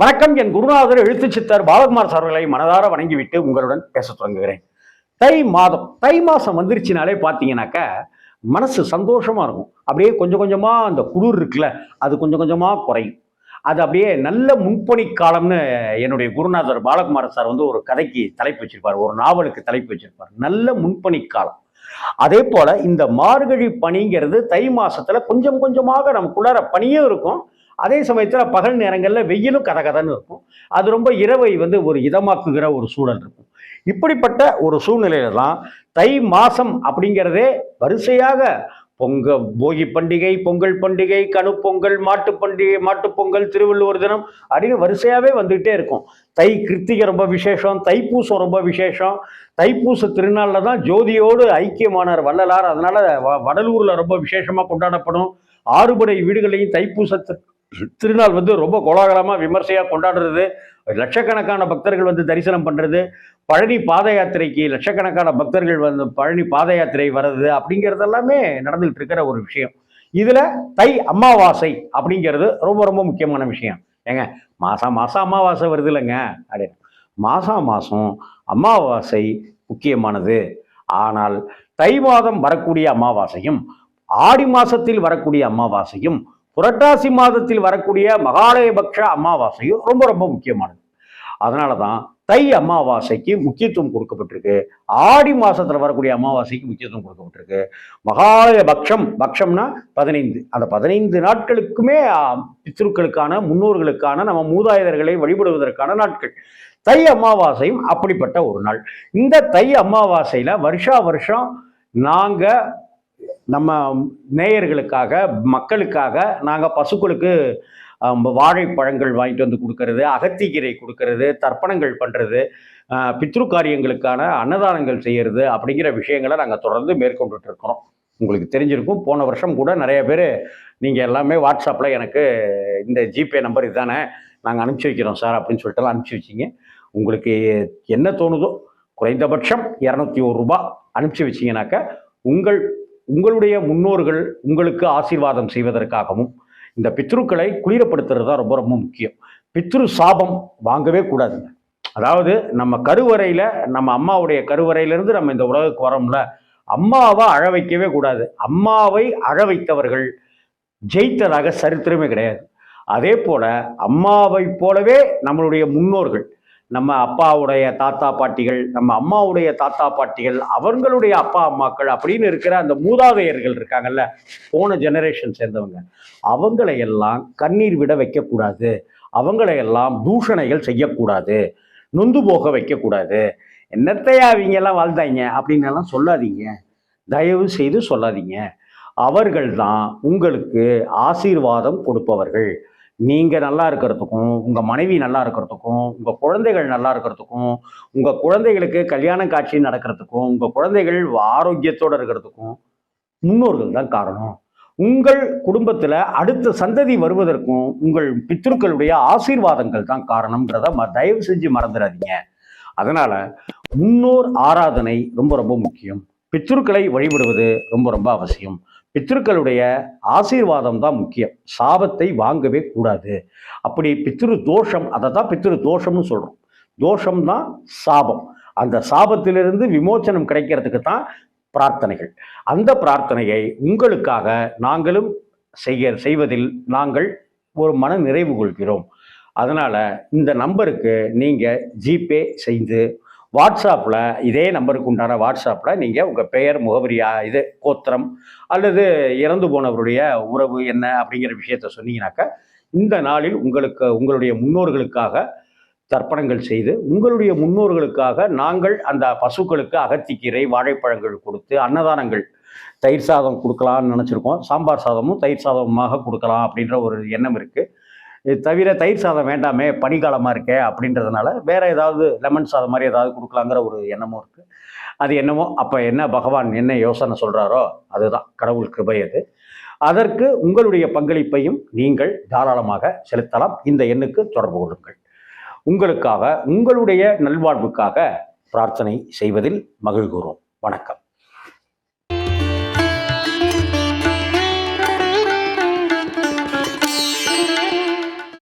வணக்கம். என் குருநாதர் எழுத்து சித்தர் பாலகுமார் சார்களை மனதார வணங்கிவிட்டு உங்களுடன் பேச தொடங்குகிறேன். தை மாதம் தை மாதம் வந்துருச்சுனாலே பார்த்தீங்கன்னாக்கா மனசு சந்தோஷமாக இருக்கும். அப்படியே கொஞ்சம் கொஞ்சமாக அந்த குளிர் இருக்குல்ல அது கொஞ்சம் கொஞ்சமாக குறையும். அது அப்படியே நல்ல முன்பணி காலம்னு என்னுடைய குருநாதர் பாலகுமார் சார் வந்து ஒரு கதைக்கு தலைப்பு வச்சிருப்பார் ஒரு நாவலுக்கு தலைப்பு வச்சிருப்பார். நல்ல முன்பணி காலம். அதே போல இந்த மார்கழி பனிங்கிறது தை மாசத்துல கொஞ்சம் கொஞ்சமாக நமக்குள்ளார பனியும் இருக்கும். அதே சமயத்தில் பகல் நேரங்களில் வெயிலும் கதகதன்னு இருக்கும். அது ரொம்ப இரவை வந்து ஒரு இதமாக்குகிற ஒரு சூழல் இருக்கும். இப்படிப்பட்ட ஒரு சூழ்நிலையில தான் தை மாதம் அப்படிங்கிறதே வரிசையாக பொங்க போகி பண்டிகை பொங்கல் பண்டிகை கணுப்பொங்கல் மாட்டு பண்டிகை மாட்டுப்பொங்கல் திருவள்ளுவர் தினம் அப்படின்னு வரிசையாகவே வந்துகிட்டே இருக்கும். தை கிருத்திகை ரொம்ப விசேஷம் தைப்பூசம் ரொம்ப விசேஷம். தைப்பூச திருநாளில் தான் ஜோதியோடு ஐக்கியமானார் வள்ளலார். அதனால வ- ரொம்ப விசேஷமாக கொண்டாடப்படும். ஆறுபடை வீடுகளையும் தைப்பூசத்து திருநாள் வந்து ரொம்ப கோலாகலமாக விமர்சையாக கொண்டாடுறது. லட்சக்கணக்கான பக்தர்கள் வந்து தரிசனம் பண்ணுறது பழனி பாத யாத்திரைக்கு லட்சக்கணக்கான பக்தர்கள் வந்து பழனி பாத யாத்திரை வர்றது அப்படிங்கிறது எல்லாமே நடந்துகிட்டு இருக்கிற ஒரு விஷயம். இதில் தை அமாவாசை அப்படிங்கிறது ரொம்ப ரொம்ப முக்கியமான விஷயம். ஏங்க மாதம் மாதம் அமாவாசை வருது இல்லைங்க அப்படின்னு மாதம் மாதம் அமாவாசை முக்கியமானது. ஆனால் தை மாதம் வரக்கூடிய அமாவாசையும் ஆடி மாதத்தில் வரக்கூடிய அமாவாசையும் புரட்டாசி மாதத்தில் வரக்கூடிய மகாலயபக்ஷ அமாவாசையும் ரொம்ப ரொம்ப முக்கியமானது. அதனால தான் தை அமாவாசைக்கு முக்கியத்துவம் கொடுக்கப்பட்டிருக்கு. ஆடி மாதத்தில் வரக்கூடிய அமாவாசைக்கு முக்கியத்துவம் கொடுக்கப்பட்டிருக்கு. மகாலய பக்ஷம் பக்ஷம்னா பதினைந்து. அந்த பதினைந்து நாட்களுக்குமே பித்ருக்களுக்கான முன்னோர்களுக்கான நம்ம மூதாயுதர்களை வழிபடுவதற்கான நாட்கள். தை அமாவாசையும் அப்படிப்பட்ட ஒரு நாள். இந்த தை அமாவாசையில் வருஷா வருஷம் நாங்கள் நம்ம நேயர்களுக்காக மக்களுக்காக நாங்கள் பசுக்களுக்கு வாழைப்பழங்கள் வாங்கிட்டு வந்து கொடுக்கறது அகத்திக்கீரை கொடுக்கறது தர்ப்பணங்கள் பண்ணுறது பித்ரு காரியங்களுக்கான அன்னதானங்கள் செய்கிறது அப்படிங்கிற விஷயங்களை நாங்கள் தொடர்ந்து மேற்கொண்டுட்டு இருக்கிறோம். உங்களுக்கு தெரிஞ்சிருக்கும் போன வருஷம் கூட நிறைய பேர் நீங்கள் எல்லாமே வாட்ஸ்அப்பில் எனக்கு இந்த ஜிபே நம்பர் இதுதானே நாங்கள் அனுப்பிச்சி வைக்கிறோம் சார் அப்படின்னு சொல்லிட்டுலாம் அனுப்பிச்சி வச்சிங்க. உங்களுக்கு என்ன தோணுதோ குறைந்தபட்சம் இரநூத்தி ஒரு ரூபா அனுப்பிச்சி வச்சிங்கனாக்கா உங்கள் உங்களுடைய முன்னோர்கள் உங்களுக்கு ஆசீர்வாதம் செய்வதற்காகவும் இந்த பித்ருக்களை குளிரப்படுத்துறது தான் ரொம்ப ரொம்ப முக்கியம். பித்ரு சாபம் வாங்கவே கூடாதுங்க. அதாவது நம்ம கருவறையில் நம்ம அம்மாவுடைய கருவறையிலேருந்து நம்ம இந்த உலகுக்கு வரோம்ல அம்மாவை அழ வைக்கவே கூடாது. அம்மாவை அழ வைத்தவர்கள் ஜெயித்ததாக சரித்திரமே கிடையாது. அதே போல அம்மாவை போலவே நம்மளுடைய முன்னோர்கள் நம்ம அப்பாவுடைய தாத்தா பாட்டிகள் நம்ம அம்மாவுடைய தாத்தா பாட்டிகள் அவங்களுடைய அப்பா அம்மாக்கள் அப்படின்னு இருக்கிற அந்த மூதாதையர்கள் இருக்காங்கல்ல போன ஜெனரேஷன் சேர்ந்தவங்க. அவங்களையெல்லாம் கண்ணீர் விட வைக்கக்கூடாது. அவங்களையெல்லாம் தூஷணைகள் செய்யக்கூடாது. நொந்து போக வைக்கக்கூடாது. என்னத்தையா அவங்க எல்லாம் வாழ்ந்தாங்க அப்படின்னு எல்லாம் சொல்லாதீங்க. தயவு செய்து சொல்லாதீங்க. அவர்கள் தான் உங்களுக்கு ஆசீர்வாதம் கொடுப்பவர்கள். நீங்கள் நல்லா இருக்கிறதுக்கும் உங்கள் மனைவி நல்லா இருக்கிறதுக்கும் உங்கள் குழந்தைகள் நல்லா இருக்கிறதுக்கும் உங்கள் குழந்தைகளுக்கு கல்யாண காட்சி நடக்கிறதுக்கும் உங்கள் குழந்தைகள் ஆரோக்கியத்தோடு இருக்கிறதுக்கும் முன்னோர்கள் தான் காரணம். உங்கள் குடும்பத்தில் அடுத்த சந்ததி வருவதற்கும் உங்கள் பித்திருக்களுடைய ஆசீர்வாதங்கள் தான் காரணம்ன்றத ம- தயவு செஞ்சு மறந்துடாதீங்க. அதனால் முன்னோர் ஆராதனை ரொம்ப ரொம்ப முக்கியம். பித்திருக்களை வழிபடுவது ரொம்ப ரொம்ப அவசியம். பித்திருக்களுடைய ஆசீர்வாதம் தான் முக்கியம். சாபத்தை வாங்கவே கூடாது. அப்படி பித்திரு தோஷம் அதை தான் பித்திரு தோஷம்னு சொல்கிறோம் தோஷம் தான் சாபம். அந்த சாபத்திலிருந்து விமோச்சனம் கிடைக்கிறதுக்கு தான் பிரார்த்தனைகள். அந்த பிரார்த்தனையை உங்களுக்காக நாங்களும் செய்ய செய்வதில் நாங்கள் ஒரு மன நிறைவு கொள்கிறோம். அதனால் இந்த நம்பருக்கு நீங்கள் ஜிபே செய்து வாட்ஸ்அப்பில் இதே நம்பருக்கு உண்டான வாட்ஸ்அப்பில் நீங்கள் உங்கள் பெயர் முகவரியா இது கோத்திரம் அல்லது இறந்து போனவருடைய உறவு என்ன அப்படிங்கிற விஷயத்த சொன்னீங்கன்னாக்கா இந்த நாளில் உங்களுக்கு உங்களுடைய முன்னோர்களுக்காக தர்ப்பணங்கள் செய்து உங்களுடைய முன்னோர்களுக்காக நாங்கள் அந்த பசுக்களுக்கு அகத்திக்கீரை வாழைப்பழங்கள் கொடுத்து அன்னதானங்கள் தயிர் சாதம் கொடுக்கலாம்னு நினச்சிருக்கோம். சாம்பார் சாதமும் தயிர் சாதமாக கொடுக்கலாம் அப்படின்ற ஒரு எண்ணம் இருக்குது தவிர தயிர் சாதம் வேண்டாமே பனிக்காலமாக இருக்கே அப்படின்றதுனால வேற ஏதாவது லெமன் சாதம் மாதிரி ஏதாவது கொடுக்கலாங்கிற ஒரு எண்ணமும் இருக்குது அது என்னமோ அப்போ என்ன பகவான் என்ன யோசனை சொல்கிறாரோ அதுதான். கடவுள் கிருபை அது. அதற்கு உங்களுடைய பங்களிப்பையும் நீங்கள் தாராளமாக செலுத்தலாம். இந்த எண்ணுக்கு தொடர்பு கொள்ளுங்கள். உங்களுக்காக உங்களுடைய நல்வாழ்வுக்காக பிரார்த்தனை செய்வதில் மகிழ்கிறோம். வணக்கம்.